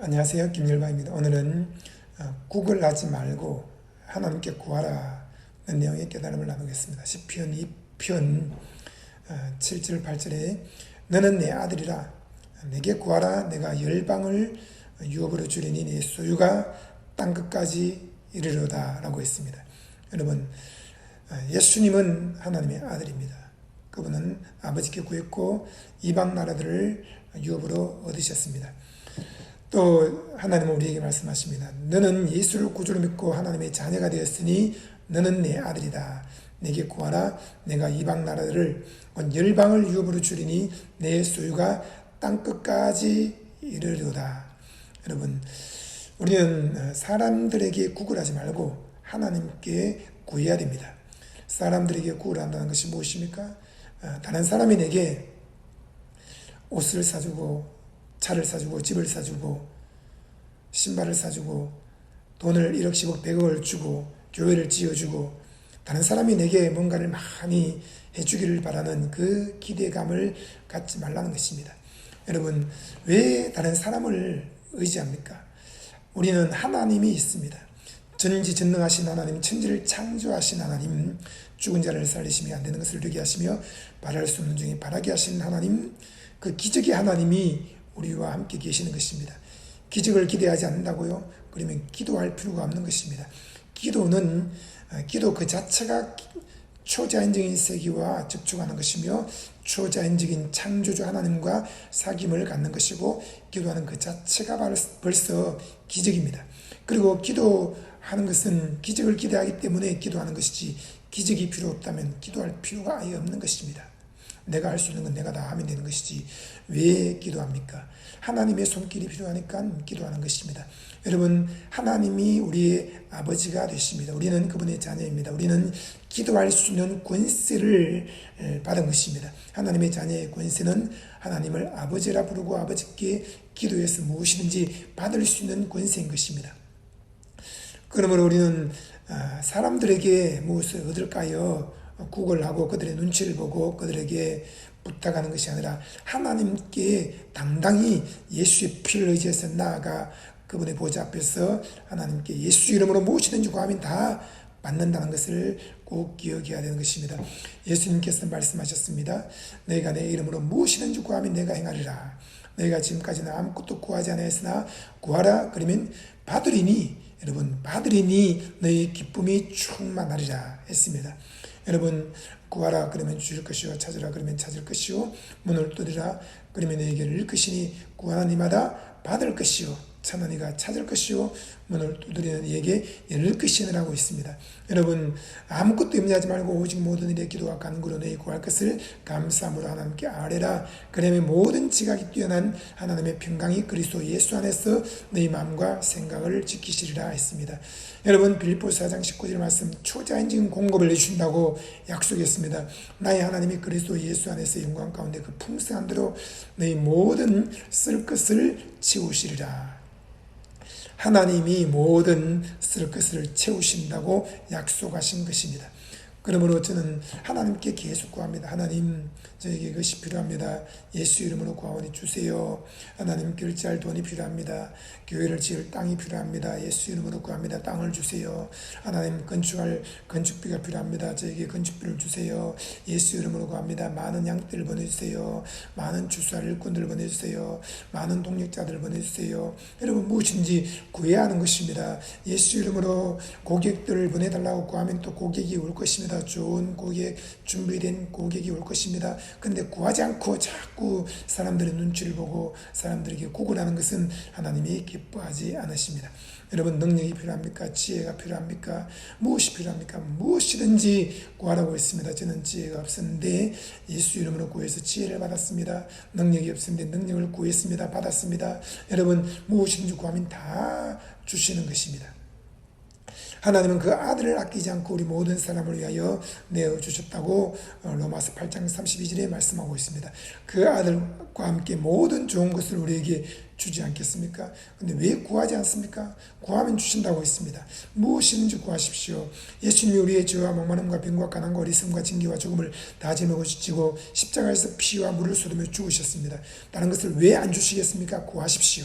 안녕하세요. 김일바입니다. 오늘은 어, 국을 하지 말고 하나님께 구하라 는 내용의 깨달음을 나누겠습니다. 시편 2편 7절 8절에 너는 내 아들이라 내게 구하라 내가 열방을 유업으로 주리니 내 소유가 땅끝까지 이르러다 라고 했습니다. 여러분 어, 예수님은 하나님의 아들입니다. 그분은 아버지께 구했고 이방 나라들을 유업으로 얻으셨습니다. 또 하나님은 우리에게 말씀하십니다. 너는 예수를 구주로 믿고 하나님의 자녀가 되었으니 너는 내 아들이다. 내게 구하라. 내가 이방 온 열방을 유업으로 주리니 내 소유가 땅 끝까지 이르리로다. 여러분, 우리는 사람들에게 구걸하지 말고 하나님께 구해야 됩니다. 사람들에게 구걸한다는 것이 무엇입니까? 다른 사람이 내게 옷을 사주고 차를 사주고 집을 사주고 신발을 사주고 돈을 1억 10억 100억을 주고 교회를 지어주고 다른 사람이 내게 뭔가를 많이 해주기를 바라는 그 기대감을 갖지 말라는 것입니다. 여러분 왜 다른 사람을 의지합니까? 우리는 하나님이 있습니다. 전지전능하신 하나님, 천지를 창조하신 하나님, 죽은 자를 살리시며 안 되는 것을 되게 하시며 바랄 수 없는 중에 바라게 하신 하나님, 그 기적의 하나님이 우리와 함께 계시는 것입니다. 기적을 기대하지 않는다고요? 그러면 기도할 필요가 없는 것입니다. 기도는 어, 기도 그 자체가 초자연적인 세계와 접촉하는 것이며 초자연적인 창조주 하나님과 사귐을 갖는 것이고 기도하는 그 자체가 벌써 기적입니다. 그리고 기도하는 것은 기적을 기대하기 때문에 기도하는 것이지 기적이 필요 없다면 기도할 필요가 아예 없는 것입니다. 내가 할 수 있는 건 내가 다 하면 되는 것이지 왜 기도합니까? 하나님의 손길이 필요하니까 기도하는 것입니다. 여러분 하나님이 우리의 아버지가 되십니다. 우리는 그분의 자녀입니다. 우리는 기도할 수 있는 권세를 받은 것입니다. 하나님의 자녀의 권세는 하나님을 아버지라 부르고 아버지께 기도해서 무엇이든지 받을 수 있는 권세인 것입니다. 그러므로 우리는 아, 사람들에게 무엇을 얻을까요? 구걸하고 그들의 눈치를 보고 그들에게 부탁하는 것이 아니라 하나님께 당당히 예수의 피를 의지해서 나아가 그분의 보좌 앞에서 하나님께 예수 이름으로 무엇이든지 구하면 다 받는다는 것을 꼭 기억해야 되는 것입니다. 예수님께서 말씀하셨습니다. 너희가 내 이름으로 무엇이든지 구하면 내가 행하리라. 너희가 지금까지는 아무것도 구하지 않았으나 구하라 그러면 받으리니 여러분 받으리니 너희 기쁨이 충만하리라 했습니다. 여러분 구하라 그러면 주실 것이요 찾으라 그러면 찾을 것이요 문을 두드리라 그러면 열 것이니 구하는 이마다 받을 것이요 찾는 이가 찾을 것이요 문을 두드리는 이에게 열릴 것이라고 있습니다. 여러분 아무것도 염려하지 말고 오직 모든 일에 기도와 간구로 내 구할 것을 감사함으로 하나님께 아뢰라. 그러면 모든 지각이 뛰어난 하나님의 평강이 그리스도 예수 안에서 네 마음과 생각을 지키시리라 했습니다. 여러분 빌립보 4장 19절 말씀 초자연적인 공급을 해준다고 약속했습니다. 나의 하나님이 그리스도 예수 안에서 영광 가운데 그 풍성한 대로 네 모든 쓸 것을 채우시리라. 하나님이 모든 쓸 것을 채우신다고 약속하신 것입니다. 그러므로 저는 하나님께 계속 구합니다. 하나님 저에게 이것이 필요합니다. 예수 이름으로 구하오니 주세요. 하나님 결제할 돈이 필요합니다. 교회를 지을 땅이 필요합니다. 예수 이름으로 구합니다. 땅을 주세요. 하나님 건축할 건축비가 필요합니다. 저에게 건축비를 주세요. 예수 이름으로 구합니다. 많은 양떼를 보내주세요. 많은 주수할 일꾼들 보내주세요. 많은 동력자들 보내주세요. 여러분 무엇인지 구해야 하는 것입니다. 예수 이름으로 고객들을 보내달라고 구하면 또 고객이 올 것입니다. 좋은 고객, 준비된 고객이 올 것입니다. 근데 구하지 않고 자꾸 사람들의 눈치를 보고 사람들에게 구걸하는 것은 하나님이 기뻐하지 않으십니다. 여러분 능력이 필요합니까? 지혜가 필요합니까? 무엇이 필요합니까? 무엇이든지 구하라고 했습니다. 저는 지혜가 없었는데 예수 이름으로 구해서 지혜를 받았습니다. 능력이 없었는데 능력을 구했습니다. 받았습니다. 여러분 무엇이든지 구하면 다 주시는 것입니다. 하나님은 그 아들을 아끼지 않고 우리 모든 사람을 위하여 내어 주셨다고 어, 로마서 8장 32절에 말씀하고 있습니다. 그 아들과 함께 모든 좋은 것을 우리에게 주지 않겠습니까? 근데 왜 구하지 않습니까? 구하면 주신다고 했습니다. 무엇이든지 구하십시오. 예수님이 우리의 죄와 목마름과 병과 가난과 어리석음과 징계와 죽음을 다 짊어지고 십자가에서 피와 물을 쏟으며 죽으셨습니다. 다른 것을 왜 안 주시겠습니까? 구하십시오.